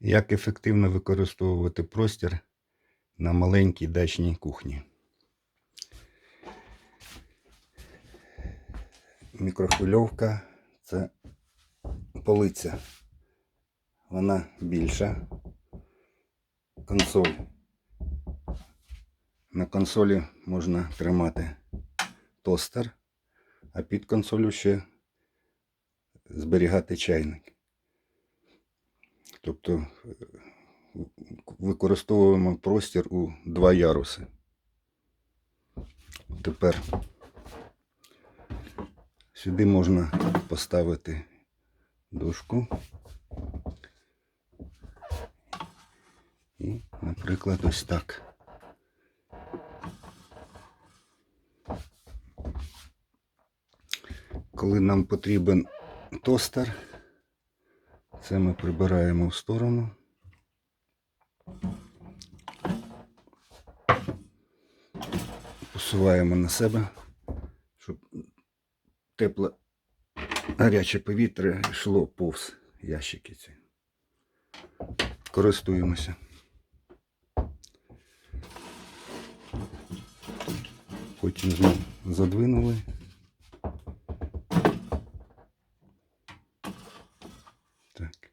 Як ефективно використовувати простір на маленькій дачній кухні? Мікрохвильовка це полиця. Вона більша. Консоль. На консолі можна тримати тостер, а під консолю ще зберігати чайник. Тобто е, використовуємо простір у два яруси. Тепер сюди можна поставити дошку. І, наприклад, ось так. Коли нам потрібен тостер, це ми прибираємо в сторону. Посуваємо на себе, щоб тепле гаряче повітря йшло повз ящики ці. Користуємося. Потім задвинули. Так.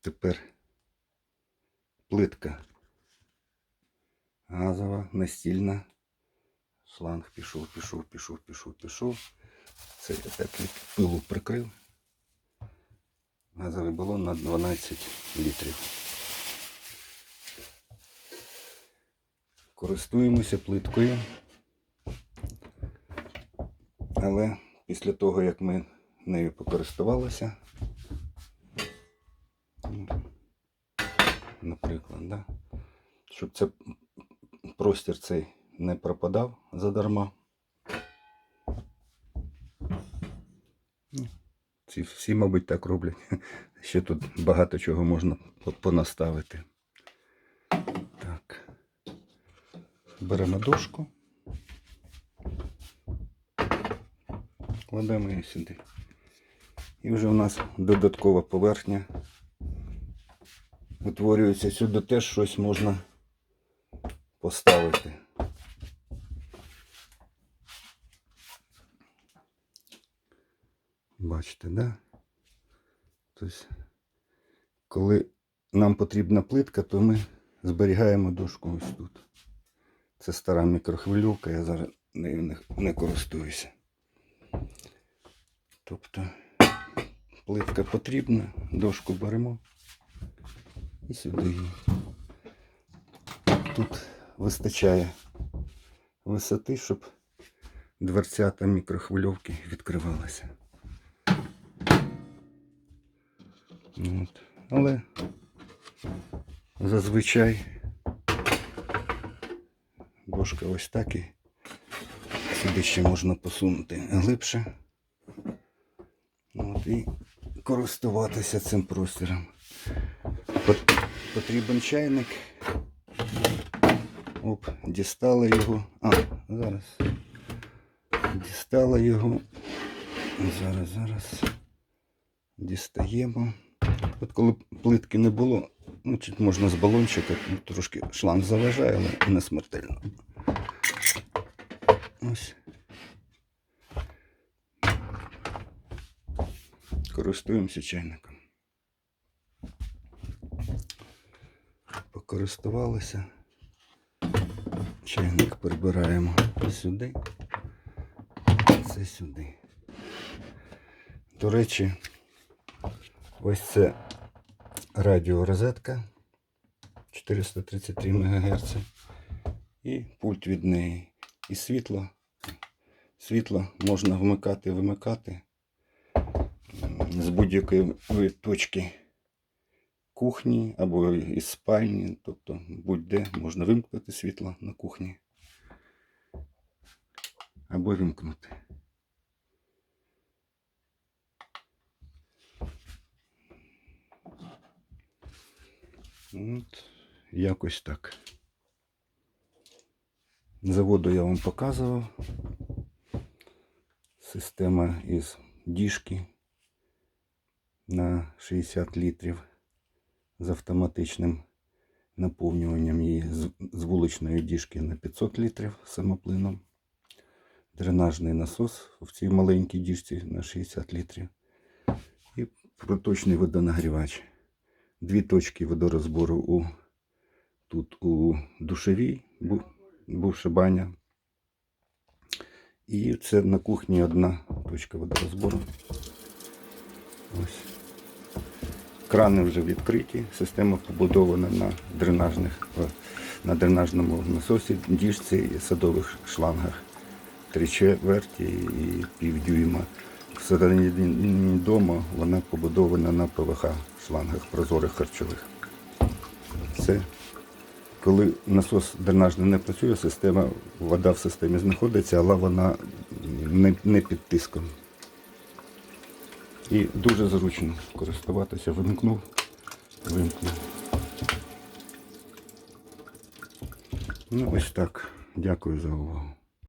Тепер плитка газова, настільна. Шланг пішов, пішов, пішов, пішов, пішов. Це я так пилу прикрив. Газовий балон на 12 літрів. Користуємося плиткою. Але після того, як ми нею покористувалися, ну, наприклад, да, щоб це простір цей не пропадав задарма. Ці всі, мабуть, так роблять. Ще тут багато чого можна понаставити. Так. Беремо дошку. Кладемо її сюди. І вже у нас додаткова поверхня. Утворюється сюди теж щось можна поставити. Бачите, да? Тобто, коли нам потрібна плитка, то ми зберігаємо дошку ось тут. Це стара мікрохвильовка, я зараз нею не, не користуюся. Тобто плитка потрібна, дошку беремо і сюди. Тут вистачає висоти, щоб дверцята мікрохвильовки відкривалися. От. Але зазвичай дошка ось так і сюди ще можна посунути глибше. От, і користуватися цим простором. Пот- Потрібен чайник. Оп, дістали його. А, зараз. Дістали його. Зараз, зараз. Дістаємо. От коли плитки не було, ну, чуть можна з балончика, ну, трошки шланг заважає, але не смертельно. Ось. Користуємося чайником. Покористувалися. Чайник прибираємо сюди. Це сюди. До речі, ось це радіорозетка 433 МГц і пульт від неї. І світло. Світло можна вмикати вимикати з будь-якої точки кухні або із спальні, тобто будь-де можна вимкнути світло на кухні. Або вимкнути. От, якось так. Заводу я вам показував. Система із діжки на 60 літрів з автоматичним наповнюванням її з, вуличної діжки на 500 літрів самоплином. Дренажний насос в цій маленькій діжці на 60 літрів. І проточний водонагрівач. Дві точки водорозбору у, тут у душевій, бу- бувша баня. І це на кухні одна точка водорозбору. Ось. Крани вже відкриті, система побудована на дренажних, е, на дренажному насосі, діжці і садових шлангах. Три чверті і півдюйма. Всередині дому вона побудована на ПВХ шлангах прозорих харчових. Це коли насос дренажний не працює, система, вода в системі знаходиться, але вона не, не під тиском. І дуже зручно користуватися. Вимкнув, вимкнув. Ну, ось так. Дякую за увагу.